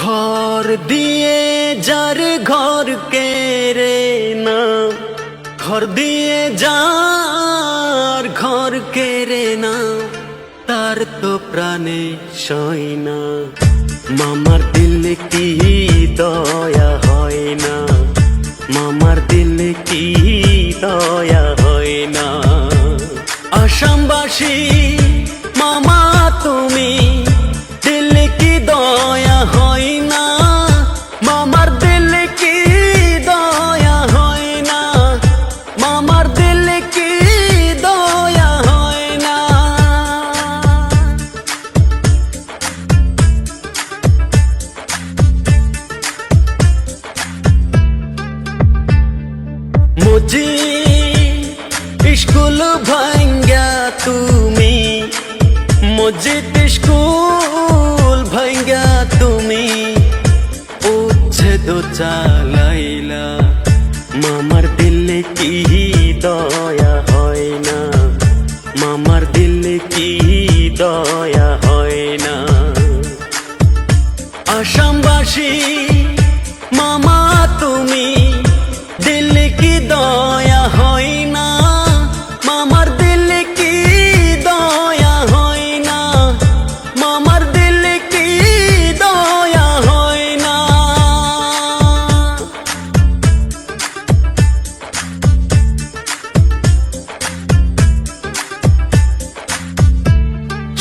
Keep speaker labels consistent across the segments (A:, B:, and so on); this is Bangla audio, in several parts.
A: ঘর দিয়ে যার ঘর কেড়ে না ঘর দিয়ে যার ঘর কেড়ে না, তার তো প্রাণে না। মামার দিলে কি দয়া হয় না, মামার দিলে কি দয়া হয় না। আসামবাসী মুজি স্কুল ভাঙ্গা তুমি। মসজিদ স্কুল ভাঙ্গা তুমি। উচ্ছেদ চালাইলা, মামার দিলে কি দয়া হয় না? মামার দিলে কি দয়া হয় না? আসামবাসী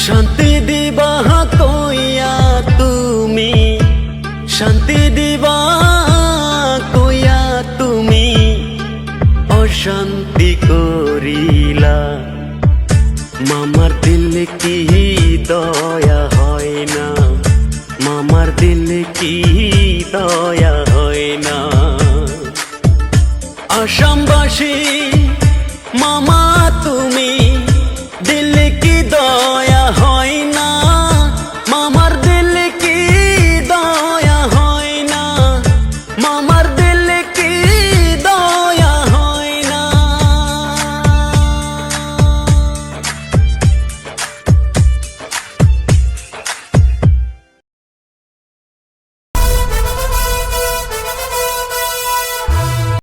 A: শান্তি দিবা কইয়া তুমি। শান্তি দিবা কইয়া তুমি। অশান্তি করিলা। মামার দিল কি দয়া হয় না। মামার দিল কি দয়া হয় না। আসামবাসী